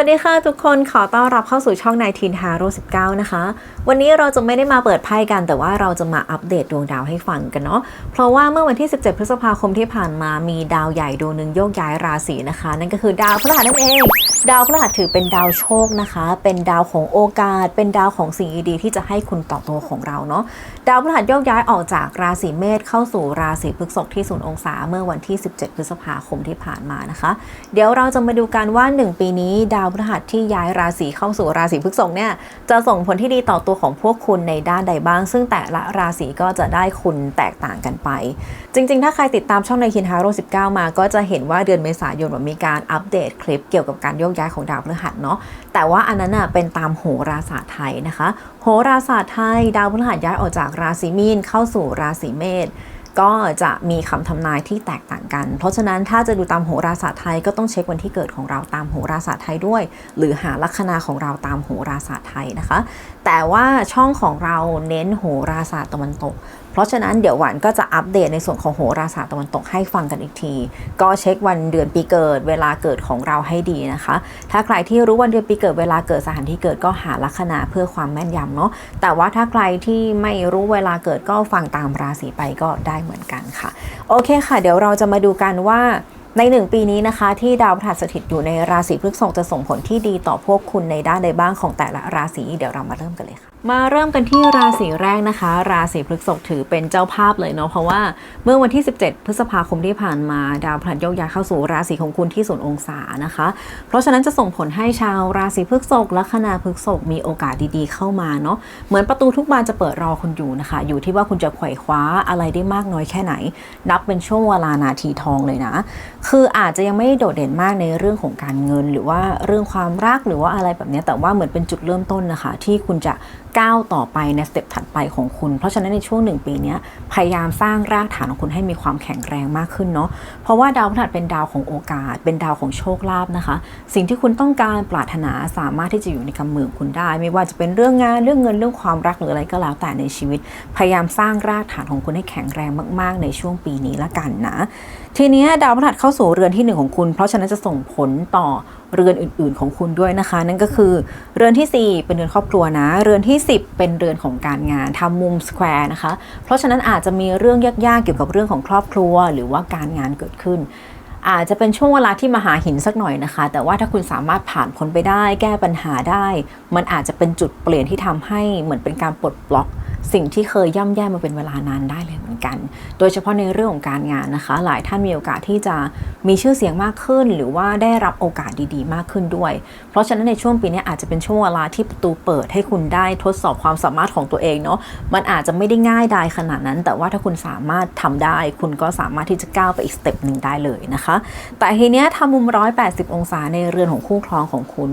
วัสดีค่ะทุกคนขอต้อนรับเข้าสู่ช่องนายทีนฮาโร่19 นะคะ วันนี้เราจะไม่ได้มาเปิดไพ่กันแต่ว่าเราจะมาอัปเดตดวงดาวให้ฟังกันเนาะเพราะว่าเมื่อวันที่ 17 พฤษภาคมที่ผ่านมามีดาวใหญ่ดวงหนึ่งโยกย้ายราศีนะคะ นั่นก็คือดาวพฤหัสนั่นเอง ดาวพฤหัสถือเป็นดาวโชคนะคะ เป็นดาวของโอกาส เป็นดาวของสิ่งดีๆที่จะให้คุณต่อตัวของเราเนาะดาวพฤหัสโยกย้ายออกจากราศีเมษเข้าสู่ราศีพฤษภที่ศูนย์องศาเมื่อวันที่ 17 พฤษภาคมที่ผ่านมานะคะ เดี๋ยวเราจะมาดูกันว่า 1 ปีนี้ดาวาวพฤหัสที่ย้ายราศีเข้าสู่ราศีพฤษภเนี่ยจะส่งผลที่ดีต่อตัวของพวกคุณในด้านใดบ้าง ซึ่งแต่ละราศีก็จะได้คุณแตกต่างกันไป จริง ๆ ถ้าใครติดตามช่องในคินฮาโร่19 มา ก็จะเห็นว่าเดือนเมษายนมีการอัปเดตคลิปเกี่ยวกับการโยกย้ายของดาวพฤหัสเนาะแต่ว่าอันนั้นเป็นตามโหราศาสตร์ไทยนะคะ โหราศาสตร์ไทย ดาวพฤหัสย้ายออกจากราศีมีนเข้าสู่ราศีเมษ ก็จะมีคำทำนายที่แตกต่างกัน เพราะฉะนั้นถ้าจะดูตามโหราศาสตร์ไทยก็ต้องเช็ควันที่เกิดของเราตามโหราศาสตร์ไทยด้วย หรือหาลัคนาของเราตามโหราศาสตร์ไทยนะคะ แต่ว่าช่องของเราเน้นโหราศาสตร์ตะวันตก ราะฉะนั้นเดี๋ยวหวานก็จะอัปเดตในส่วนของโหราศาสตร์ตะวันตกให้ฟังกันอีกที ก็เช็ควันเดือนปีเกิดเวลาเกิดของเราให้ดีนะคะ ถ้าใครที่รู้วันเดือนปีเกิดเวลาเกิดสถานที่เกิดก็หาลัคนาเพื่อความแม่นยำเนาะแต่ว่าถ้าใครที่ไม่รู้เวลาเกิดก็ฟังตามราศีไปก็ได้เหมือนกันค่ะ โอเคค่ะ เดี๋ยวเราจะมาดูกันว่าในหนึ่งปีนี้นะคะที่ดาวพฤหัสสถิตอยู่ในราศีพฤษภจะส่งผลที่ดีต่อพวกคุณในด้านใดบ้างของแต่ละราศีเดี๋ยวเรามาเริ่มกันเลยค่ะมาเริ่มกันที่ราศีแรกนะคะ ราศีพฤษภถือเป็นเจ้าภาพเลยเนาะเพราะว่าเมื่อวันที่ 17 พฤษภาคมที่ผ่านมาดาวพฤหัสโยกย้ายเข้าสู่ราศีของคุณที่ศูนย์องศานะคะ เพราะฉะนั้นจะส่งผลให้ชาวราศีพฤษภและคณาพฤษภมีโอกาสดีๆเข้ามาเนาะเหมือนประตูทุกบานจะเปิดรอคุณอยู่นะคะ อยู่ที่ว่าคุณจะไขว่คว้าอะไรได้มากน้อยแค่ไหน นับเป็นช่วงเวลานาทีทองเลยนะ คืออาจจะยังไม่โดดเด่นมากในเรื่องของการเงิน หรือว่าเรื่องความรักหรือว่าอะไรแบบนี้แต่ว่าเหมือนเป็นจุดเริ่มต้นนะคะ ที่คุณจะก้าวต่อไปในสเต็ปถัดไปของคุณ เพราะฉะนั้นในช่วงหนึ่งปีนี้พยายามสร้างรากฐานของคุณให้มีความแข็งแรงมากขึ้นเนาะเพราะว่าดาวพฤหัสเป็นดาวของโอกาส เป็นดาวของโชคลาภนะคะ สิ่งที่คุณต้องการปรารถนาสามารถที่จะอยู่ในกำมือของคุณได้ ไม่ว่าจะเป็นเรื่องงานเรื่องเงินเรื่องความรักหรืออะไรก็แล้วแต่ในชีวิต พยายามสร้างรากฐานของคุณให้แข็งแรงมาก ๆ ในช่วงปีนี้ละกันนะทีนี้ดาวพฤหัสเข้าสู่เรือนที่หนึ่งของคุณ เพราะฉะนั้นจะส่งผลต่อ เรือนอื่น ๆ ของคุณด้วยนะคะ นั่นก็คือเรือนทีสี่ 4 เป็นเรือนครอบครัวนะ เรือนที่ 10 เป็นเรือนของการงานทำมุมสแควร์นะคะ เพราะฉะนั้นอาจจะมีเรื่องยากๆเกี่ยวกับเรื่องของครอบครัว หรือว่าการงานเกิดขึ้น อาจจะเป็นช่วงเวลาที่มาหาหินสักหน่อยนะคะ แต่ว่าถ้าคุณสามารถผ่านพ้นไปได้ แก้ปัญหาได้ มันอาจจะเป็นจุดเปลี่ยนที่ทำให้เหมือนเป็นการปลดบล็อก สิ่งที่เคยย่ำแย่มาเป็นเวลานานได้เลยเหมือนกัน โดยเฉพาะในเรื่องของการงานนะคะ หลายท่านมีโอกาสที่จะมีชื่อเสียงมากขึ้น หรือว่าได้รับโอกาสดีๆ มากขึ้นด้วย เพราะฉะนั้นในช่วงปีนี้อาจจะเป็นช่วงเวลาที่ประตูเปิดให้คุณได้ทดสอบความสามารถของตัวเองเนาะ มันอาจจะไม่ได้ง่ายดายขนาดนั้น แต่ว่าถ้าคุณสามารถทำได้ คุณก็สามารถที่จะก้าวไปอีกสเต็ปหนึ่งได้เลยนะคะ แต่ทีเนี้ยทำมุม 180 องศาในเรือนของคู่ครองของคุณ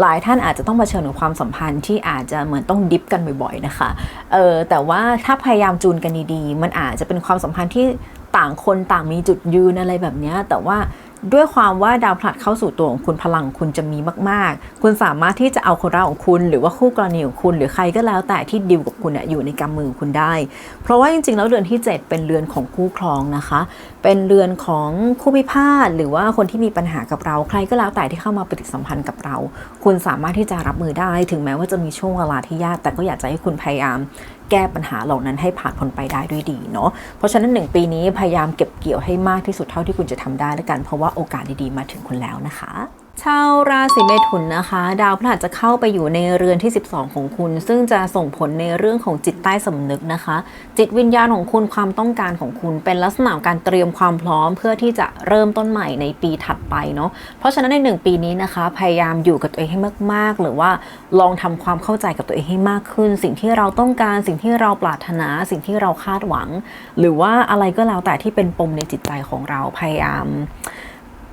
หลายท่านอาจจะต้องเผชิญกับความสัมพันธ์ที่อาจจะเหมือนต้องดิฟกันบ่อยๆนะคะ เออแต่ว่าถ้าพยายามจูนกันดีๆ มันอาจจะเป็นความสัมพันธ์ที่ต่างคนต่างมีจุดยืนอะไรแบบนี้ แต่ว่าด้วยความว่าดาวพลัดเข้าสู่ตัวของคุณพลังคุณจะมีมาก ๆ คุณสามารถที่จะเอาคนรักของคุณ หรือว่าคู่กรณีของคุณ หรือใครก็แล้วแต่ที่ดิวกับคุณอยู่ในกำมือคุณได้ เพราะว่าจริง ๆ แล้วเรือนที่ 7 เป็นเรือนของคู่ครองนะคะ เป็นเรือนของคู่พิพาทหรือว่าคนที่มีปัญหากับเรา ใครก็แล้วแต่ที่เข้ามาปฏิสัมพันธ์กับเรา คุณสามารถที่จะรับมือได้ ถึงแม้ว่าจะมีช่วงเวลาที่ยากแต่ก็อยากจะให้คุณพยายาม แก้ปัญหาเหล่านั้นให้ผ่านพ้นไปได้ด้วยดีเนาะเพราะฉะนั้นหนึ่งปีนี้พยายามเก็บเกี่ยวให้มากที่สุดเท่าที่คุณจะทำได้แล้วกัน เพราะว่าโอกาสดีๆมาถึงคุณแล้วนะคะ ชาวราศีเมถุนนะคะ ดาวพฤหัสจะเข้าไปอยู่ในเรือนที่ 12 ของคุณ ซึ่งจะส่งผลในเรื่องของจิตใต้สำนึกนะคะ จิตวิญญาณของคุณความต้องการของคุณ เป็นลักษณะของการเตรียมความพร้อมเพื่อที่จะเริ่มต้นใหม่ในปีถัดไปเนาะเพราะฉะนั้นในหนึ่งปีนี้นะคะ พยายามอยู่กับตัวเองให้มาก ๆ หรือว่าลองทำความเข้าใจกับตัวเองให้มากขึ้น สิ่งที่เราต้องการสิ่งที่เราปรารถนา สิ่งที่เราคาดหวัง หรือว่าอะไรก็แล้วแต่ที่เป็นปมในจิตใจของเราพยายาม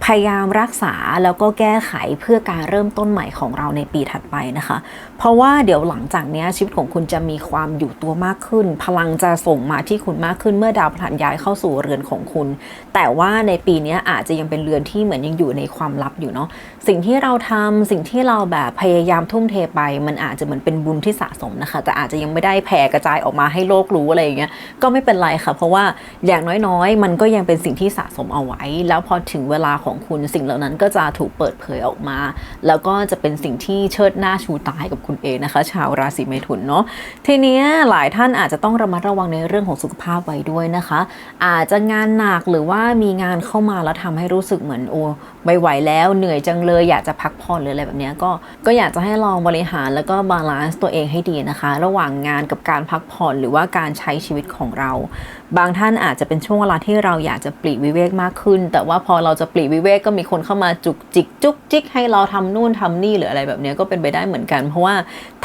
พยายามรักษาแล้วก็แก้ไขเพื่อการเริ่มต้นใหม่ของเราในปีถัดไปนะคะ เพราะว่าเดี๋ยวหลังจากนี้ชีวิตของคุณจะมีความอยู่ตัวมากขึ้น พลังจะส่งมาที่คุณมากขึ้นเมื่อดาวพฤหัสย้ายเข้าสู่เรือนของคุณ แต่ว่าในปีนี้อาจจะยังเป็นเรือนที่เหมือนยังอยู่ในความลับอยู่เนาะสิ่งที่เราทำสิ่งที่เราแบบพยายามทุ่มเทไป มันอาจจะเหมือนเป็นบุญที่สะสมนะคะ แต่อาจจะยังไม่ได้แผ่กระจายออกมาให้โลกรู้อะไรอย่างเงี้ยก็ไม่เป็นไรค่ะ เพราะว่าอย่างน้อยๆ มันก็ยังเป็นสิ่งที่สะสมเอาไว้ แล้วพอถึงเวลาของคุณสิ่งเหล่านั้นก็จะถูกเปิดเผยออกมา แล้วก็จะเป็นสิ่งที่เชิดหน้าชูตาให้กับคุณเองนะคะ ชาวราศีเมถุนเนาะทีนี้หลายท่านอาจจะต้องระมัดระวังในเรื่องของสุขภาพไว้ด้วยนะคะ อาจจะงานหนักหรือว่ามีงานเข้ามาแล้วทำให้รู้สึกเหมือนโอ้ ไม่ไหวแล้วเหนื่อยจังเลยอยากจะพักผ่อนหรืออะไรแบบนี้ก็ก็อยากจะให้ลองบริหารแล้วก็บาลานซ์ตัวเองให้ดีนะคะ ระหว่างงานกับการพักผ่อนหรือว่าการใช้ชีวิตของเรา บางท่านอาจจะเป็นช่วงเวลาที่เราอยากจะปลีกวิเวกมากขึ้น แต่ว่าพอเราจะปลีกวิเวกก็มีคนเข้ามาจุกจิกจุกจิกให้เราทำนู่นทำนี่หรืออะไรแบบนี้ก็เป็นไปได้เหมือนกัน เพราะว่า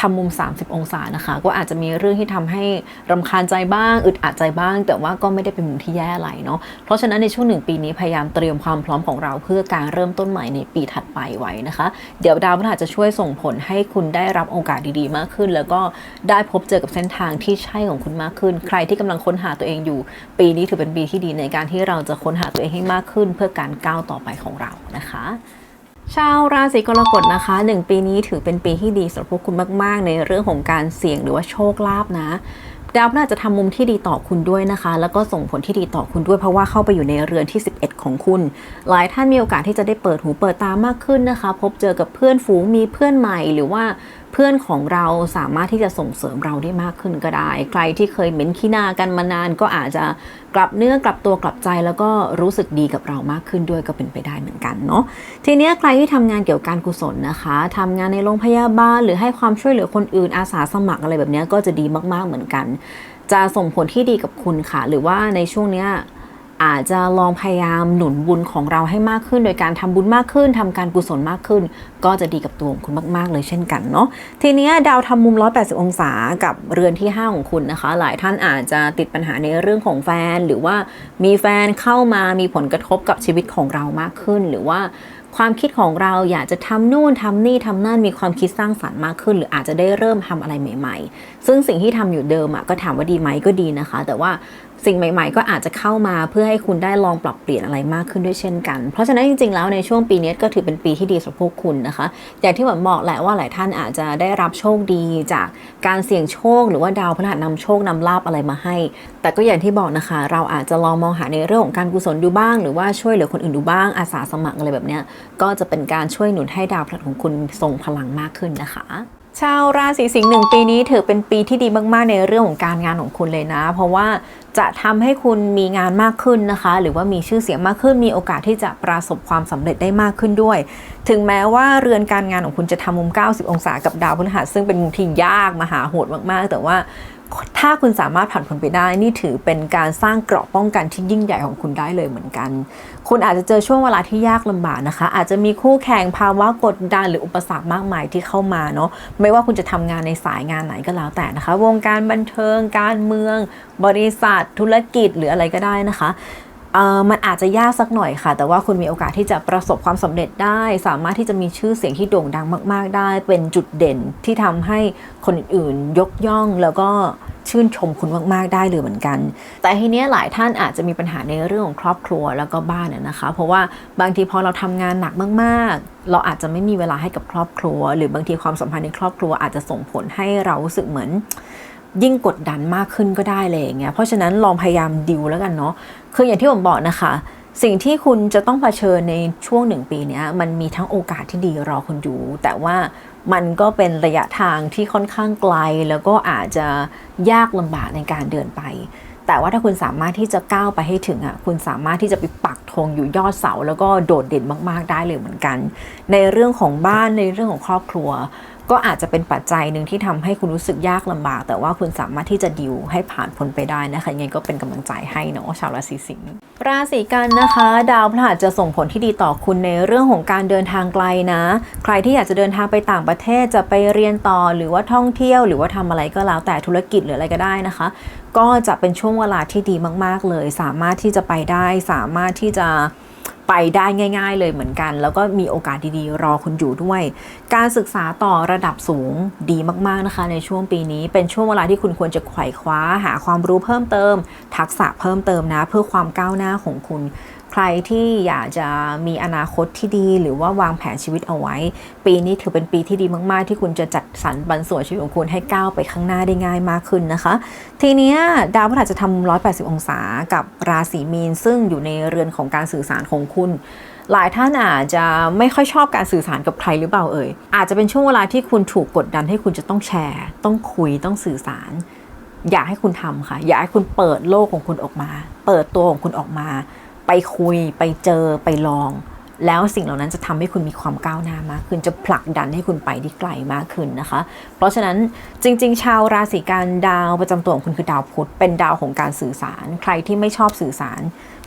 ทำมุม 30 องศานะคะ ก็อาจจะมีเรื่องที่ทำให้รำคาญใจบ้างอึดอัดใจบ้าง แต่ว่าก็ไม่ได้เป็นมุมที่แย่อะไรเนาะเพราะฉะนั้นในช่วงหนึ่งปีนี้พยายามเตรียมความพร้อมของเราเพื่อการเริ่มต้นใหม่ในปีถัดไปไว้นะคะ เดี๋ยวดาวพฤหัสจะช่วยส่งผลให้คุณได้รับโอกาสดีๆ มากขึ้น แล้วก็ได้พบเจอกับเส้นทางที่ใช่ของคุณมากขึ้น ใครที่กำลังค้นหาตัวเองอยู่ ปีนี้ถือเป็นปีที่ดีในการที่เราจะค้นหาตัวเองให้มากขึ้น เพื่อการก้าวต่อไปของเรานะคะชาวราศีกรกฎนะคะหนึ่งปีนี้ถือเป็นปีที่ดีสำหรับพวกคุณมาก ๆ ในเรื่องของการเสี่ยงหรือว่าโชคลาภนะ ดาวพฤหัสจะทำมุมที่ดีต่อคุณด้วยนะคะ แล้วก็ส่งผลที่ดีต่อคุณด้วยเพราะว่าเข้าไปอยู่ในเรือนที่ 11 ของคุณ หลายท่านมีโอกาสที่จะได้เปิดหูเปิดตามากขึ้นนะคะ พบเจอกับเพื่อนฝูงมีเพื่อนใหม่หรือว่า พื่อนของเราสามารถที่จะส่งเสริมเราได้มากขึ้นก็ได้ ใครที่เคยเหม็นขี้หน้ากันมานานก็อาจจะกลับเนื้อกลับตัวกลับใจแล้วก็รู้สึกดีกับเรามากขึ้นด้วยก็เป็นไปได้เหมือนกันเนาะทีนี้ใครที่ทำงานเกี่ยวกับการกุศลนะคะทำงานในโรงพยาบาลหรือให้ความช่วยเหลือคนอื่นอาสาสมัครอะไรแบบนี้ก็จะดีมากๆเหมือนกัน จะส่งผลที่ดีกับคุณค่ะ หรือว่าในช่วงเนี้ย อาจจะลองพยายามหนุนบุญของเราให้มากขึ้น โดยการทำบุญมากขึ้นทำการกุศลมากขึ้น ก็จะดีกับตัวของคุณมาก ๆ เลยเช่นกันเนาะทีนี้ดาวทำมุม 180 องศากับเรือนที่ 5 ของคุณนะคะ หลายท่านอาจจะติดปัญหาในเรื่องของแฟน หรือว่ามีแฟนเข้ามามีผลกระทบกับชีวิตของเรามากขึ้น หรือว่าความคิดของเราอยากจะทำนู่นทำนี่ทำนั่นมีความคิดสร้างสรรค์มากขึ้น หรืออาจจะได้เริ่มทำอะไรใหม่ ๆซึ่งสิ่งที่ทำอยู่เดิมอะก็ถามว่าดีไหมก็ดีนะคะ แต่ว่าสิ่งใหม่ ๆ ก็อาจจะเข้ามาเพื่อให้คุณได้ลองปรับเปลี่ยนอะไรมากขึ้นด้วยเช่นกัน เพราะฉะนั้นจริงๆ แล้วในช่วงปีนี้ก็ถือเป็นปีที่ดีสำหรับพวกคุณนะคะอย่างที่หวันบอกแหละว่าหลายท่านอาจจะได้รับโชคดีจากการเสี่ยงโชค หรือว่าดาวพฤหัสนำโชคนำลาบอะไรมาให้ แต่ก็อย่างที่บอกนะคะ เราอาจจะลองมองหาในเรื่องของการกุศลดูบ้าง หรือว่าช่วยเหลือคนอื่นดูบ้างอาสาสมัครอะไรแบบนี้ก็จะเป็นการช่วยหนุนให้ดาวพฤหัสของคุณทรงพลังมากขึ้นนะคะ ชาวราศีสิงห์หนึ่งปีนี้ถือเป็นปีที่ดีมากๆในเรื่องของการงานของคุณเลยนะ เพราะว่าจะทำให้คุณมีงานมากขึ้นนะคะ หรือว่ามีชื่อเสียงมากขึ้น มีโอกาสที่จะประสบความสำเร็จได้มากขึ้นด้วย ถึงแม้ว่าเรือนการงานของคุณจะทำมุม 90 องศากับดาวพฤหัสซึ่งเป็นมุมที่ยากมหาโหดมากๆ แต่ว่า ถ้าคุณสามารถผ่านผลไปได้นี่ถือเป็นการสร้างเกราะป้องกันที่ยิ่งใหญ่ของคุณได้เลยเหมือนกัน คุณอาจจะเจอช่วงเวลาที่ยากลำบากนะคะ อาจจะมีคู่แข่งภาวะกดดันหรืออุปสรรคมากมายที่เข้ามาเนาะไม่ว่าคุณจะทำงานในสายงานไหนก็แล้วแต่นะคะ วงการบันเทิง การเมือง บริษัท ธุรกิจหรืออะไรก็ได้นะคะ มันอาจจะยากสักหน่อยค่ะ แต่ว่าคุณมีโอกาสที่จะประสบความสำเร็จได้ สามารถที่จะมีชื่อเสียงที่โด่งดังมาก ๆ ได้ เป็นจุดเด่นที่ทำให้คนอื่นๆ ยกย่องแล้วก็ชื่นชมคุณมาก ๆ ได้เลยเหมือนกัน แต่ทีเนี้ยหลายท่านอาจจะมีปัญหาในเรื่องของครอบครัวแล้วก็บ้านนะคะ เพราะว่าบางทีพอเราทำงานหนักมาก ๆ เราอาจจะไม่มีเวลาให้กับครอบครัว หรือบางทีความสัมพันธ์ในครอบครัวอาจจะส่งผลให้เรารู้สึกเหมือน ยิ่งกดดันมากขึ้นก็ได้เลยอย่างเงี้ย เพราะฉะนั้นลองพยายามดิวแล้วกันเนาะ คืออย่างที่ผมบอกนะคะ สิ่งที่คุณจะต้องเผชิญในช่วงหนึ่งปีนี้มันมีทั้งโอกาสที่ดีรอคุณอยู่ แต่ว่ามันก็เป็นระยะทางที่ค่อนข้างไกล แล้วก็อาจจะยากลำบากในการเดินไป แต่ว่าถ้าคุณสามารถที่จะก้าวไปให้ถึงอะ คุณสามารถที่จะไปปักธงอยู่ยอดเสา แล้วก็โดดเด่นมาก ๆ ได้เลยเหมือนกัน ในเรื่องของบ้านในเรื่องของครอบครัวก็อาจจะเป็นปัจจัยหนึ่งที่ทำให้คุณรู้สึกยากลำบาก แต่ว่าคุณสามารถที่จะดิวให้ผ่านพ้นไปได้นะคะยังไงก็เป็นกำลังใจให้เนาะชาวราศีสิงห์ราศีกันนะคะ ดาวพฤหัสจะส่งผลที่ดีต่อคุณในเรื่องของการเดินทางไกลนะ ใครที่อยากจะเดินทางไปต่างประเทศจะไปเรียนต่อหรือว่าท่องเที่ยว หรือว่าทำอะไรก็แล้วแต่ธุรกิจหรืออะไรก็ได้นะคะ ก็จะเป็นช่วงเวลาที่ดีมาก ๆ เลย สามารถที่จะไปได้ สามารถที่จะ ไปได้ง่าย ๆ เลยเหมือนกัน แล้วก็มีโอกาสดีๆ รอคุณอยู่ด้วย การศึกษาต่อระดับสูงดีมากๆนะคะ ในช่วงปีนี้เป็นช่วงเวลาที่คุณควรจะไขว่คว้าหาความรู้เพิ่มเติม ทักษะเพิ่มเติมนะ เพื่อความก้าวหน้าของคุณ ใครที่อยากจะมีอนาคตที่ดี หรือว่าวางแผนชีวิตเอาไว้ ปีนี้ถือเป็นปีที่ดีมากๆ ที่คุณจะจัดสรรปันส่วนชีวิตของคุณให้ก้าวไปข้างหน้าได้ง่ายมากขึ้นนะคะ ทีนี้ดาวพฤหัสจะทำ180 องศากับราศีมีน ซึ่งอยู่ในเรือนของการสื่อสารของคุณหลายท่านอาจจะไม่ค่อยชอบการสื่อสารกับใครหรือเปล่าเอ่ย อาจจะเป็นช่วงเวลาที่คุณถูกกดดันให้คุณจะต้องแชร์ ต้องคุย ต้องสื่อสาร อยากให้คุณทำค่ะ อยากให้คุณเปิดโลกของคุณออกมา เปิดตัวของคุณออกมา ไปคุยไปเจอไปลอง แล้วสิ่งเหล่านั้นจะทำให้คุณมีความก้าวหน้ามากขึ้นจะผลักดันให้คุณไปได้ไกลมากขึ้นนะคะ เพราะฉะนั้นจริง ๆ ชาวราศีกันดาวประจำตัวของคุณคือดาวพุธเป็นดาวของการสื่อสาร ใครที่ไม่ชอบสื่อสาร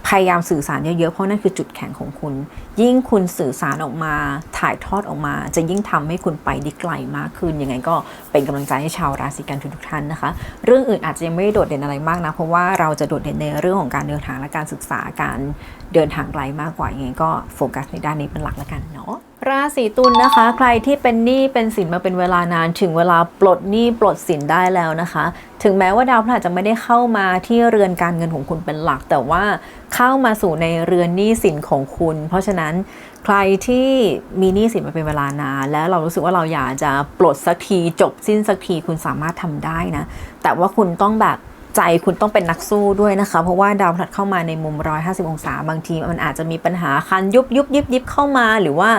พยายามสื่อสารเยอะๆ เพราะนั่นคือจุดแข็งของคุณ ยิ่งคุณสื่อสารออกมาถ่ายทอดออกมา จะยิ่งทำให้คุณไปได้ไกลมากขึ้น ยังไงก็เป็นกำลังใจให้ชาวราศีกันทุกท่านนะคะ เรื่องอื่นอาจจะยังไม่ได้โดดเด่นอะไรมากนะ เพราะว่าเราจะโดดเด่นในเรื่องของการเดินทางและการศึกษาการเดินทางไกลมากกว่า ยังไงก็โฟกัสในด้านนี้เป็นหลักแล้วกันเนาะ ราศีตุลนะคะ ใครที่เป็นหนี้เป็นสินมาเป็นเวลานาน ถึงเวลาปลดหนี้ปลดสินได้แล้วนะคะ ถึงแม้ว่าดาวพฤหัสจะไม่ได้เข้ามาที่เรือนการเงินของคุณเป็นหลัก แต่ว่าเข้ามาสู่ในเรือนหนี้สินของคุณ เพราะฉะนั้นใครที่มีหนี้สินมาเป็นเวลานาน แล้วเรารู้สึกว่าเราอยากจะปลดสักทีจบสิ้นสักทีคุณสามารถทำได้นะ แต่ว่าคุณต้องแบบ ใจคุณต้องเป็นนักสู้ด้วยนะคะ เพราะว่าดาวพฤหัสเข้ามาในมุม 150 องศา บางทีมันอาจจะมีปัญหาคันยุบยุบยิบยิบเข้ามา หรือว่า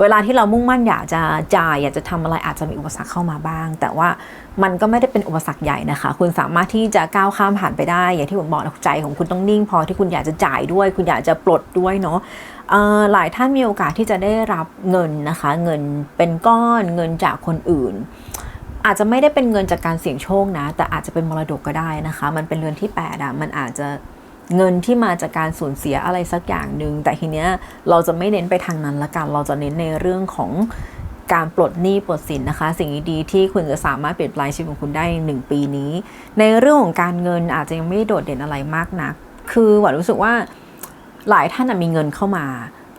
เวลาที่เรามุ่งมั่นอยากจะจ่ายอยากจะทำอะไรอาจจะมีอุปสรรคเข้ามาบ้าง แต่ว่ามันก็ไม่ได้เป็นอุปสรรคใหญ่นะคะ คุณสามารถที่จะก้าวข้ามผ่านไปได้ อย่างที่ผมบอกนะใจของคุณต้องนิ่งพอที่คุณอยากจะจ่ายด้วย คุณอยากจะปลดด้วยเนาะหลายท่านมีโอกาสที่จะได้รับเงินนะคะ เงินเป็นก้อนเงินจากคนอื่น อาจจะไม่ได้เป็นเงินจากการเสี่ยงโชคนะ แต่อาจจะเป็นมรดกก็ได้นะคะ มันเป็นเรือนที่8อะมันอาจจะเงินที่มาจากการสูญเสียอะไรสักอย่างหนึ่งแต่ทีเนี้ยเราจะไม่เน้นไปทางนั้นละกันเราจะเน้นในเรื่องของการปลดหนี้ปลดสินนะคะ สิ่งดีๆที่คุณจะสามารถเปลี่ยนแปลงชีวิตของคุณได้ในหนึ่งปีนี้ ในเรื่องของการเงินอาจจะยังไม่โดดเด่นอะไรมากนัก คือหวานรู้สึกว่าหลายท่านมีเงินเข้ามา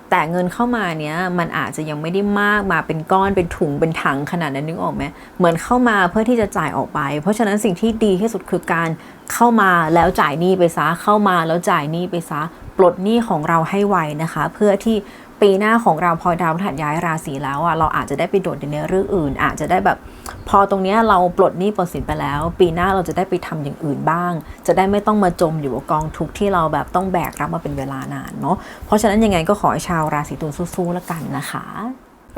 แต่เงินเข้ามาเนี้ยมันอาจจะยังไม่ได้มากมาเป็นก้อนเป็นถุงเป็นถังขนาดนั้นนึกออกไหมเหมือนเข้ามาเพื่อที่จะจ่ายออกไป เพราะฉะนั้นสิ่งที่ดีที่สุดคือการเข้ามาแล้วจ่ายหนี้ไปซะเข้ามาแล้วจ่ายหนี้ไปซะปลดหนี้ของเราให้ไวนะคะ เพื่อที่ ปีหน้าของเราพอดาวพฤหัสย้ายราศีแล้วอะเราอาจจะได้ไปโดดในเรื่องอื่น อาจจะได้แบบพอตรงเนี้ยเราปลดหนี้ปลดสินไปแล้ว ปีหน้าเราจะได้ไปทำอย่างอื่นบ้าง จะได้ไม่ต้องมาจมอยู่กับกองทุกข์ที่เราแบบต้องแบกรับมาเป็นเวลานานเนาะเพราะฉะนั้นยังไงก็ขอให้ชาวราศีตุลสู้ๆแล้วกันนะคะ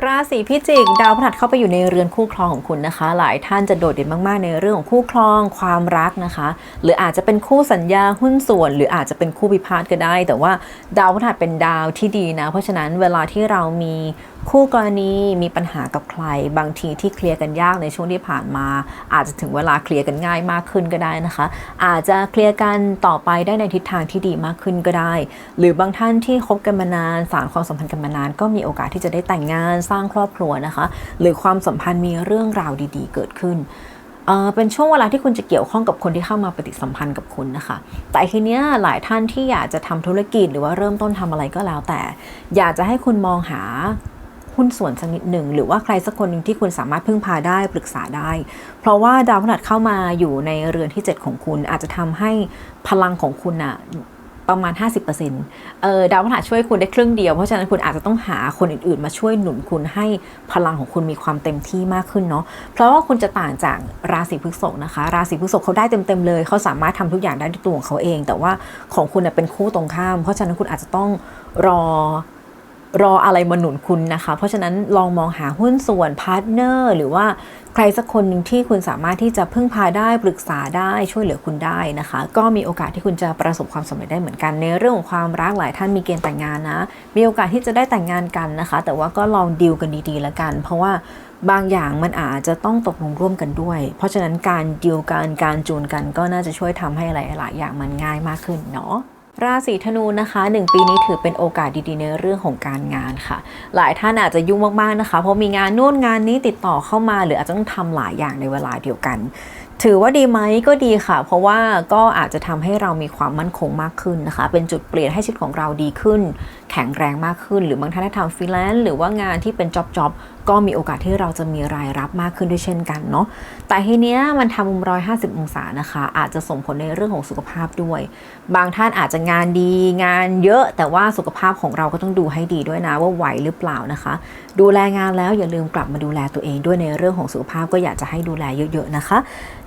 ราศีพิจิก ดาวพฤหัสเข้าไปอยู่ในเรือนคู่ครองของคุณนะคะ หลายท่านจะโดดเด่นมากๆ ในเรื่องของคู่ครองความรักนะคะ หรืออาจจะเป็นคู่สัญญาหุ้นส่วน หรืออาจจะเป็นคู่พิพาทก็ได้ แต่ว่าดาวพฤหัสเป็นดาวที่ดีนะ เพราะฉะนั้นเวลาที่เรามี คู่กรณีมีปัญหากับใคร บางทีที่เคลียร์กันยากในช่วงที่ผ่านมา อาจจะถึงเวลาเคลียร์กันง่ายมากขึ้นก็ได้นะคะ อาจจะเคลียร์กันต่อไปได้ในทิศทางที่ดีมากขึ้นก็ได้ หรือบางท่านที่คบกันมานานสารความสัมพันธ์กันมานาน ก็มีโอกาสที่จะได้แต่งงานสร้างครอบครัวนะคะ หรือความสัมพันธ์มีเรื่องราวดี ๆ เกิดขึ้นเอ่อเป็นช่วงเวลาที่คุณจะเกี่ยวข้องกับคนที่เข้ามาปฏิสัมพันธ์กับคุณนะคะ แต่ทีเนี้ยหลายท่านที่อยากจะทำธุรกิจหรือว่าเริ่มต้นทำอะไรก็แล้วแต่ อยากจะให้คุณมองหา หุ้นส่วนสักนิดหนึ่ง หรือว่าใครสักคนหนึ่งที่คุณสามารถพึ่งพาได้ปรึกษาได้ เพราะว่าดาวพฤหัสเข้ามาอยู่ในเรือนที่ 7 ของคุณ อาจจะทำให้พลังของคุณอะประมาณ 50%เออดาวพฤหัสช่วยคุณได้ครึ่งเดียว เพราะฉะนั้นคุณอาจจะต้องหาคนอื่นๆ มาช่วยหนุนคุณให้พลังของคุณมีความเต็มที่มากขึ้นเนาะ เพราะว่าคุณจะต่างจากราศีพฤษภนะคะ ราศีพฤษภเขาได้เต็มๆเลย เขาสามารถทำทุกอย่างได้ด้วยตัวของเขาเอง แต่ว่าของคุณเป็นคู่ตรงข้าม เพราะฉะนั้นคุณอาจจะต้องรอ รออะไรมาหนุนคุณนะคะ เพราะฉะนั้นลองมองหาหุ้นส่วนพาร์ทเนอร์หรือว่าใครสักคนหนึ่งที่คุณสามารถที่จะพึ่งพาได้ปรึกษาได้ช่วยเหลือคุณได้นะคะ ก็มีโอกาสที่คุณจะประสบความสำเร็จได้เหมือนกัน ในเรื่องของความรักหลายท่านมีเกณฑ์แต่งงานนะ มีโอกาสที่จะได้แต่งงานกันนะคะ แต่ว่าก็ลองดีลกันดีๆแล้วกัน เพราะว่าบางอย่างมันอาจจะต้องตกลงร่วมกันด้วย เพราะฉะนั้นการดีลกันการจูนกันก็น่าจะช่วยทำให้หลายๆอย่างมันง่ายมากขึ้นเนาะ ราศีธนูนะคะ1ปีนี้ถือเป็นโอกาสดีๆในเรื่องของการงานค่ะ หลายท่านอาจจะยุ่งมากๆนะคะ เพราะมีงานนู่นงานนี้ติดต่อเข้ามา หรืออาจจะต้องทำหลายอย่างในเวลาเดียวกัน ถือว่าดีไหมก็ดีค่ะ เพราะว่าก็อาจจะทำให้เรามีความมั่นคงมากขึ้นนะคะ เป็นจุดเปลี่ยนให้ชีวิตของเราดีขึ้น แข็งแรงมากขึ้น หรือบางท่านได้ทำฟรีแลนซ์หรือว่างานที่เป็นจ็อบจ็อบก็มีโอกาสที่เราจะมีรายรับมากขึ้นด้วยเช่นกันเนาะแต่ทีเนี้ยมันทำมุม150องศานะคะ อาจจะส่งผลในเรื่องของสุขภาพด้วย บางท่านอาจจะงานดีงานเยอะ แต่ว่าสุขภาพของเราก็ต้องดูให้ดีด้วยนะว่าไหวหรือเปล่านะคะ ดูแลงานแล้วอย่าลืมกลับมาดูแลตัวเองด้วยในเรื่องของสุขภาพก็อยากจะให้ดูแลเยอะๆนะคะ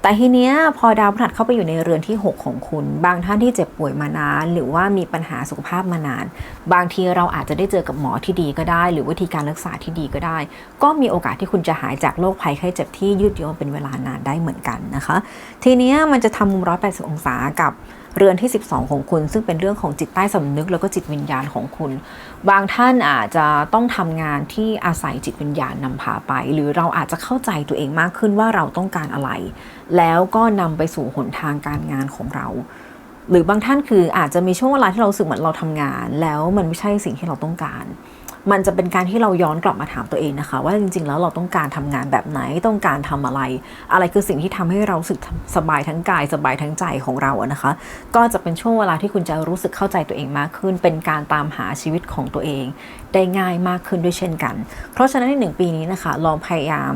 แต่ทีเนี้ยพอดาวพฤหัสเข้าไปอยู่ในเรือนที่ 6 ของคุณ บางท่านที่เจ็บป่วยมานาน หรือว่ามีปัญหาสุขภาพมานาน บางทีเราอาจจะได้เจอกับหมอที่ดีก็ได้ หรือวิธีการรักษาที่ดีก็ได้ ก็มีโอกาสที่คุณจะหายจากโรคภัยไข้เจ็บที่ยืดเยื้อเป็นเวลานานได้เหมือนกันนะคะ ทีนี้มันจะทำมุม180องศากับเรือนที่ 12 ของคุณ ซึ่งเป็นเรื่องของจิตใต้สำนึกแล้วก็จิตวิญญาณของคุณ บางท่านอาจจะต้องทำงานที่อาศัยจิตวิญญาณนำพาไป หรือเราอาจจะเข้าใจตัวเองมากขึ้นว่าเราต้องการอะไร แล้วก็นำไปสู่หนทางการงานของเรา หรือบางท่านคืออาจจะมีช่วงเวลาที่เราสึกเหมือนเราทำงาน แล้วมันไม่ใช่สิ่งที่เราต้องการ มันจะเป็นการที่เราย้อนกลับมาถามตัวเองนะคะ ว่าจริง ๆ แล้วเราต้องการทำงานแบบไหนต้องการทำอะไร อะไรคือสิ่งที่ทำให้เราสึกสบายทั้งกายสบายทั้งใจของเราอะนะคะ ก็จะเป็นช่วงเวลาที่คุณจะรู้สึกเข้าใจตัวเองมากขึ้น เป็นการตามหาชีวิตของตัวเอง ได้ง่ายมากขึ้นด้วยเช่นกัน เพราะฉะนั้นในหนึ่งปีนี้นะคะลองพยายาม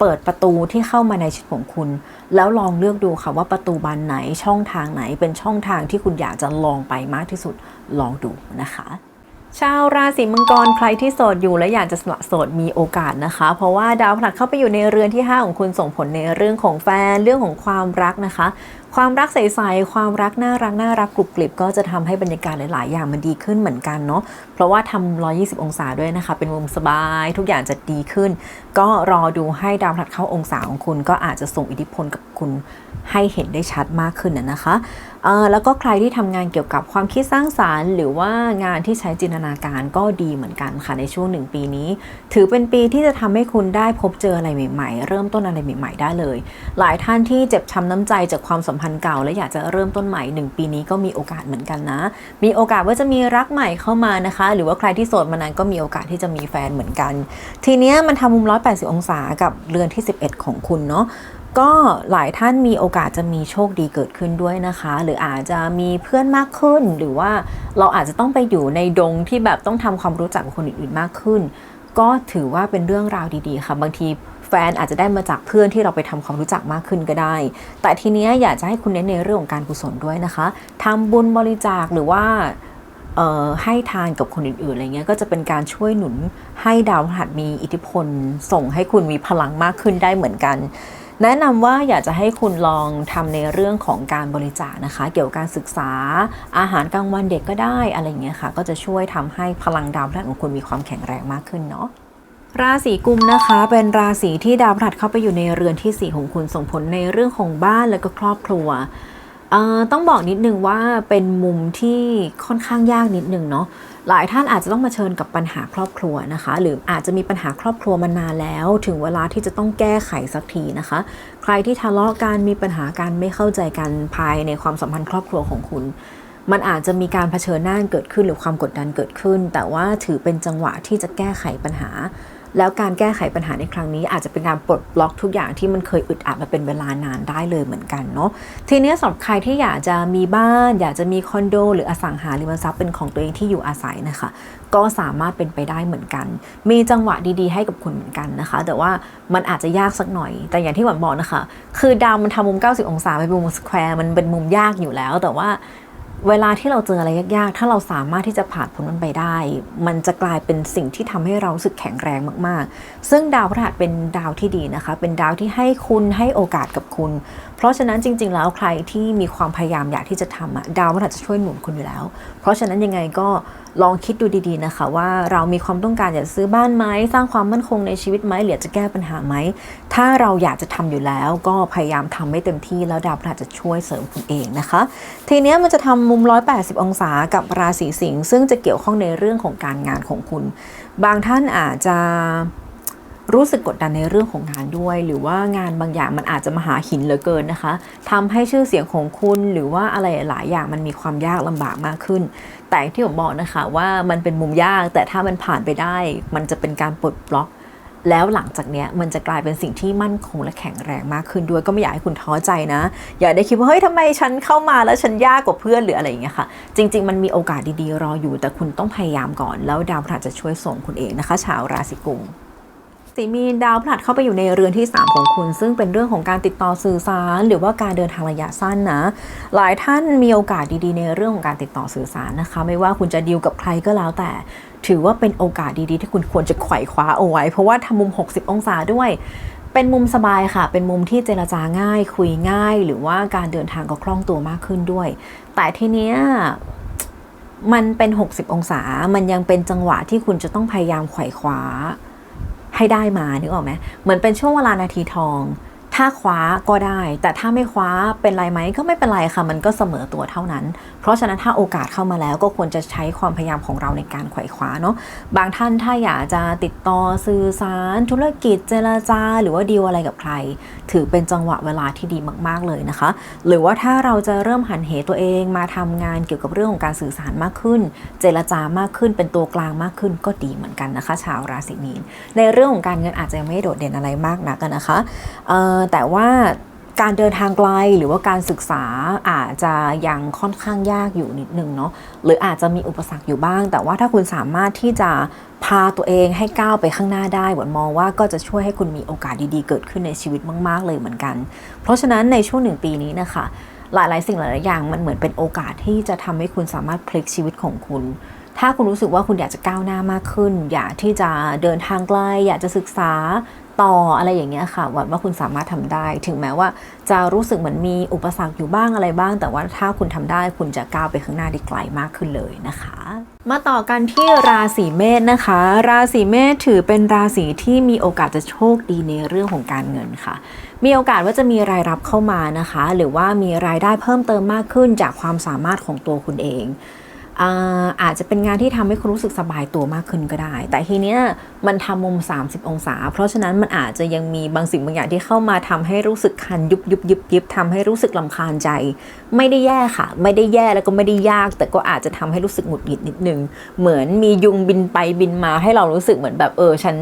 เปิดประตูที่เข้ามาในชีวิตของคุณ แล้วลองเลือกดูค่ะว่าประตูบานไหนช่องทางไหน เป็นช่องทางที่คุณอยากจะลองไปมากที่สุดลองดูนะคะชาวราศีมังกรใครที่โสดอยู่และอยากจะสละโสดมีโอกาสนะคะ เพราะว่าดาวพฤหัสเข้าไปอยู่ในเรือนที่ 5 ของคุณส่งผลในเรื่องของแฟนเรื่องของความรักนะคะ ความรักใสๆความรักน่ารักน่ารักกรุบกริบก็จะทำให้บรรยากาศหลาย ๆ อย่างมันดีขึ้นเหมือนกันเนาะเพราะว่าทำ120 องศาด้วยนะคะ เป็นมุมสบายทุกอย่างจะดีขึ้น ก็รอดูให้ดาวพลัดเข้าองศาของคุณ ก็อาจจะส่งอิทธิพลกับคุณให้เห็นได้ชัดมากขึ้นนะนะคะ เออแล้วก็ใครที่ทำงานเกี่ยวกับความคิดสร้างสารรค์ หรือว่างานที่ใช้จินตนาการก็ดีเหมือนกันค่ะในช่วงหนึ่งปีนี้ ถือเป็นปีที่จะทำให้คุณได้พบเจออะไรใหม่ๆ เริ่มต้นอะไรใหม่ ๆ ได้เลย หลายท่านที่เจ็บช้ำน้ำใจจากความสัมพันธ์เก่า และอยากจะเริ่มต้นใหม่หนึ่งปีนี้ก็มีโอกาสเหมือนกันนะ มีโอกาสว่าจะมีรักใหม่เข้ามานะคะ หรือว่าใครที่โสดมานานก็มีโอกาสที่จะมีแฟนเหมือนกัน ทีเนี้ยมันทำมุม 180 องศากับเรือนที่ 11 ของคุณเนาะ ก็หลายท่านมีโอกาสจะมีโชคดีเกิดขึ้นด้วยนะคะ หรืออาจจะมีเพื่อนมากขึ้น หรือว่าเราอาจจะต้องไปอยู่ในดงที่แบบต้องทำความรู้จักกับคนอื่นๆมากขึ้น ก็ถือว่าเป็นเรื่องราวดีๆค่ะบางทีแฟนอาจจะได้มาจากเพื่อนที่เราไปทำความรู้จักมากขึ้นก็ได้ แต่ทีเนี้ยอยากจะให้คุณเน้นในเรื่องของการกุศลด้วยนะคะทำบุญบริจาคหรือว่าให้ทานกับคนอื่นๆอะไรเงี้ยก็จะเป็นการช่วยหนุนให้ดาวพฤหัสมีอิทธิพล ส่งให้คุณมีพลังมากขึ้นได้เหมือนกัน แนะนำว่าอยากจะให้คุณลองทำในเรื่องของการบริจาคนะคะ เกี่ยวกับการศึกษาอาหารกลางวันเด็กก็ได้อะไรเงี้ยค่ะ ก็จะช่วยทำให้พลังดาวพฤหัสของคุณมีความแข็งแรงมากขึ้นเนาะราศีกุมนะคะ เป็นราศีที่ดาวพฤหัสเข้าไปอยู่ในเรือนที่ 4 ของคุณส่งผลในเรื่องของบ้านและก็ครอบครัว ต้องบอกนิดนึงว่าเป็นมุมที่ค่อนข้างยากนิดนึงเนาะหลายท่านอาจจะต้องมาเชิญกับปัญหาครอบครัวนะคะ หรืออาจจะมีปัญหาครอบครัวมานานแล้ว ถึงเวลาที่จะต้องแก้ไขสักทีนะคะ ใครที่ทะเลาะกันมีปัญหาการไม่เข้าใจกันภายในความสัมพันธ์ครอบครัวของคุณมันอาจจะมีการเผชิญหน้าเกิดขึ้นหรือความกดดันเกิดขึ้น แต่ว่าถือเป็นจังหวะที่จะแก้ไขปัญหา แล้วการแก้ไขปัญหาในครั้งนี้อาจจะเป็นการปลดบล็อกทุกอย่างที่มันเคยอึดอัดมาเป็นเวลานานได้เลยเหมือนกันเนาะทีนี้สำหรับใครที่อยากจะมีบ้าน อยากจะมีคอนโด หรืออสังหาริมทรัพย์เป็นของตัวเองที่อยู่อาศัยนะคะ ก็สามารถเป็นไปได้เหมือนกัน มีจังหวะดีๆ ให้กับคุณเหมือนกันนะคะ แต่ว่ามันอาจจะยากสักหน่อย แต่อย่างที่หวันบอกนะคะ คือดาวมันทำมุม 90 องศาไปเป็นมุมสแควร์มันเป็นมุมยากอยู่แล้วแต่ว่า เวลาที่เราเจออะไรยากๆ ถ้าเราสามารถที่จะผ่านพ้นมันไปได้ มันจะกลายเป็นสิ่งที่ทำให้เรารู้สึกแข็งแรงมากๆ ซึ่งดาวพฤหัสเป็นดาวที่ดีนะคะ เป็นดาวที่ให้คุณให้โอกาสกับคุณ เพราะฉะนั้นจริง ๆ แล้วใครที่มีความพยายามอยากที่จะทำอะดาวพฤหัสจะช่วยหนุนคุณอยู่แล้ว เพราะฉะนั้นยังไงก็ ลองคิดดูดีๆนะคะว่าเรามีความต้องการอยากซื้อบ้านไหมสร้างความมั่นคงในชีวิตไหมหรือจะแก้ปัญหาไหม ถ้าเราอยากจะทำอยู่แล้ว ก็พยายามทำให้เต็มที่แล้วดาวพฤหัสจะช่วยเสริมคุณเองนะคะ ทีนี้มันจะทำมุม 180 องศากับราศีสิงห์ซึ่งจะเกี่ยวข้องในเรื่องของการงานของคุณ บางท่านอาจจะรู้สึกกดดันในเรื่องของงานด้วย หรือว่างานบางอย่างมันอาจจะมาหาหินเหลือเกินนะคะทำให้ชื่อเสียงของคุณหรือว่าอะไรหลายอย่างมันมีความยากลำบากมากขึ้น แต่ที่ผมบอกนะคะว่ามันเป็นมุมยากแต่ถ้ามันผ่านไปได้ มันจะเป็นการปลดบล็อก แล้วหลังจากเนี้ยมันจะกลายเป็นสิ่งที่มั่นคงและแข็งแรงมากขึ้นด้วยก็ไม่อยากให้คุณท้อใจนะ อย่าได้คิดว่าเฮ้ยทำไมฉันเข้ามาแล้วฉันยากกว่าเพื่อนหรืออะไรอย่างเงี้ยค่ะ จริง ๆ มันมีโอกาสดีๆ รออยู่แต่คุณต้องพยายามก่อน แล้วดาวพฤหัสจะช่วยส่งคุณเองนะคะ ชาวราศีกุม สีมีดาวพฤหัสเข้าไปอยู่ในเรือนที่ 3 ของคุณ ซึ่งเป็นเรื่องของการติดต่อสื่อสาร หรือว่าการเดินทางระยะสั้นนะ หลายท่านมีโอกาสดีๆ ในเรื่องของการติดต่อสื่อสารนะคะ ไม่ว่าคุณจะดีลกับใครก็แล้วแต่ ถือว่าเป็นโอกาสดีๆ ที่คุณควรจะไขว่คว้าเอาไว้ เพราะว่าทำมุม 60 องศาด้วย เป็นมุมสบายค่ะ เป็นมุมที่เจรจาง่าย คุยง่าย หรือว่าการเดินทางก็คล่องตัวมากขึ้นด้วย แต่ทีเนี้ยมันเป็น 60 องศา มันยังเป็นจังหวะที่คุณจะต้องพยายามไขว่คว้า ให้ได้มานึกออกไหมเหมือนเป็นช่วงเวลานาทีทอง ถ้าคว้าก็ได้ แต่ถ้าไม่คว้าเป็นไรไหมก็ไม่เป็นไรค่ะ มันก็เสมอตัวเท่านั้น เพราะฉะนั้นถ้าโอกาสเข้ามาแล้วก็ควรจะใช้ความพยายามของเราในการไขว่คว้าเนาะบางท่านถ้าอยากจะติดต่อสื่อสาร ธุรกิจเจรจา หรือว่าดีลอะไรกับใคร ถือเป็นจังหวะเวลาที่ดีมาก ๆเลยนะคะ หรือว่าถ้าเราจะเริ่มหันเหตัวเองมาทำงานเกี่ยวกับเรื่องของการสื่อสารมากขึ้น เจรจามากขึ้นเป็นตัวกลางมากขึ้นก็ดีเหมือนกันนะคะ ชาวราศีมีนในเรื่องของการเงินอาจจะไม่โดดเด่นอะไรมากนักนะคะแต่ว่าการเดินทางไกลหรือว่าการศึกษาอาจจะยังค่อนข้างยากอยู่นิดนึงเนาะหรืออาจจะมีอุปสรรคอยู่บ้าง แต่ว่าถ้าคุณสามารถที่จะพาตัวเองให้ก้าวไปข้างหน้าได้หวนมองว่าก็จะช่วยให้คุณมีโอกาสดีๆ เกิดขึ้นในชีวิตมาก ๆ เลยเหมือนกัน เพราะฉะนั้นในช่วงหนึ่งปีนี้นะคะ หลายๆ สิ่งหลายๆอย่างมันเหมือนเป็นโอกาสที่จะทำให้คุณสามารถพลิกชีวิตของคุณถ้าคุณรู้สึกว่าคุณอยากจะก้าวหน้า มากขึ้น อยากที่จะเดินทางไกล อยากจะศึกษา ต่ออะไรอย่างเงี้ยค่ะหวังว่าคุณสามารถทำได้ ถึงแม้ว่าจะรู้สึกเหมือนมีอุปสรรคอยู่บ้างอะไรบ้าง แต่ว่าถ้าคุณทำได้คุณจะก้าวไปข้างหน้าได้ไกลมากขึ้นเลยนะคะ มาต่อกันที่ราศีเมษนะคะ ราศีเมษถือเป็นราศีที่มีโอกาสจะโชคดีในเรื่องของการเงินค่ะมีโอกาสว่าจะมีรายรับเข้ามานะคะ หรือว่ามีรายได้เพิ่มเติมมากขึ้นจากความสามารถของตัวคุณเอง อาจจะเป็นงานที่ทำให้คุณรู้สึกสบายตัวมากขึ้นก็ได้ แต่ทีเนี้ยมันทำมุม 30 องศา เพราะฉะนั้นมันอาจจะยังมีบางสิ่งบางอย่างที่เข้ามาทำให้รู้สึกคันยุบยุบยิบยิบทำให้รู้สึกลำคาญใจ ไม่ได้แย่ค่ะ ไม่ได้แย่แล้วก็ไม่ได้ยาก แต่ก็อาจจะทำให้รู้สึกหงุดหงิดนิดนึง เหมือนมียุงบินไปบินมาให้เรารู้สึกเหมือนแบบเออฉัน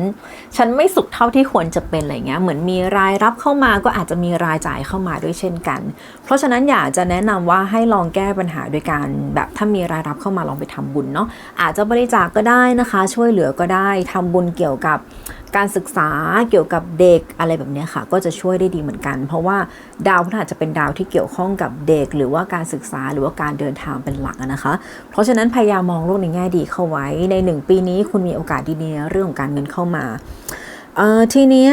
ฉันไม่สุขเท่าที่ควรจะเป็นอะไรเงี้ยเหมือนมีรายรับเข้ามาก็อาจจะมีรายจ่ายเข้ามาด้วยเช่นกัน เพราะฉะนั้นอยากจะแนะนำว่าให้ลองแก้ปัญหาโดยการแบบถ้ามีรายรับเข้ามาลองไปทำบุญเนาะอาจจะบริจาคกก็ได้นะคะ ช่วยเหลือก็ได้ทำบุญเกี่ยวกับการศึกษาเกี่ยวกับเด็กอะไรแบบนี้ค่ะ ก็จะช่วยได้ดีเหมือนกัน เพราะว่าดาวพฤหัสจะเป็นดาวที่เกี่ยวข้องกับเด็ก หรือว่าการศึกษาหรือว่าการเดินทางเป็นหลักนะคะ เพราะฉะนั้นพยายามมองโลกในแง่ดีเข้าไว้ในหนึ่งปีนี้คุณมีโอกาสดีๆเรื่องของการเงินเข้ามาเอ่อทีเนี้ย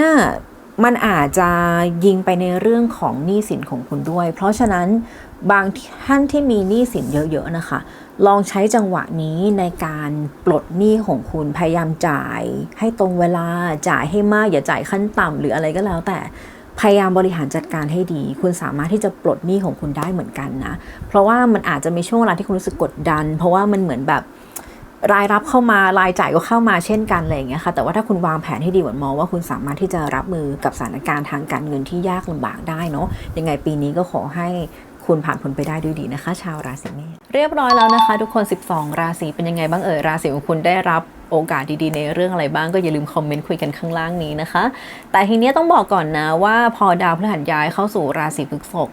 มันอาจจะยิงไปในเรื่องของหนี้สินของคุณด้วย เพราะฉะนั้นบางท่านที่มีหนี้สินเยอะๆนะคะ ลองใช้จังหวะนี้ในการปลดหนี้ของคุณพยายามจ่าย ให้ตรงเวลาจ่ายให้มากอย่าจ่ายขั้นต่ำหรืออะไรก็แล้วแต่พยายามบริหารจัดการให้ดี คุณสามารถที่จะปลดหนี้ของคุณได้เหมือนกันนะ เพราะว่ามันอาจจะมีช่วงเวลาที่คุณรู้สึกกดดัน เพราะว่ามันเหมือนแบบ รายรับเข้ามารายจ่ายก็เข้ามาเช่นกันอะไรอย่างเงี้ยค่ะแต่ว่าถ้าคุณวางแผนให้ดีเหมือนมองว่าคุณสามารถที่จะรับมือกับสถานการณ์ทางการเงินที่ยากลำบากได้เนาะยังไงปีนี้ก็ขอให้คุณผ่านพ้นไปได้ด้วยดีนะคะ ชาวราศีเมษเรียบร้อยแล้วนะคะ ทุกคน 12 ราศีเป็นยังไงบ้างเอ่ยราศีของคุณได้รับโอกาสดีๆ ในเรื่องอะไรบ้างก็อย่าลืมคอมเมนต์คุยกันข้างล่างนี้นะคะ แต่ทีนี้ต้องบอกก่อนนะว่าพอดาวพฤหัสย้ายเข้าสู่ราศีพฤษภ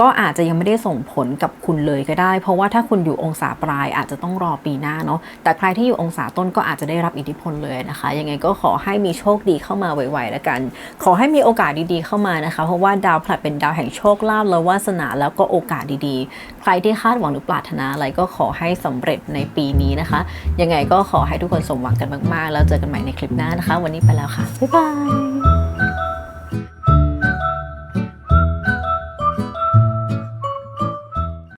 ก็อาจจะยังไม่ได้ส่งผลกับคุณเลยก็ได้ เพราะว่าถ้าคุณอยู่องศาปลายอาจจะต้องรอปีหน้าเนาะแต่ใครที่อยู่องศาต้นก็อาจจะได้รับอิทธิพลเลยนะคะ ยังไงก็ขอให้มีโชคดีเข้ามาไวๆแล้วกัน ขอให้มีโอกาสดีๆเข้ามานะคะ เพราะว่าดาวพฤหัสเป็นดาวแห่งโชคลาภและวาสนาแล้วก็โอกาสดีๆ ใครที่คาดหวังหรือปรารถนาอะไรก็ขอให้สำเร็จในปีนี้นะคะ ยังไงก็ขอให้ทุกคนสมหวังกันมากๆ แล้วเจอกันใหม่ในคลิปหน้านะคะ วันนี้ไปแล้วค่ะบ๊ายบาย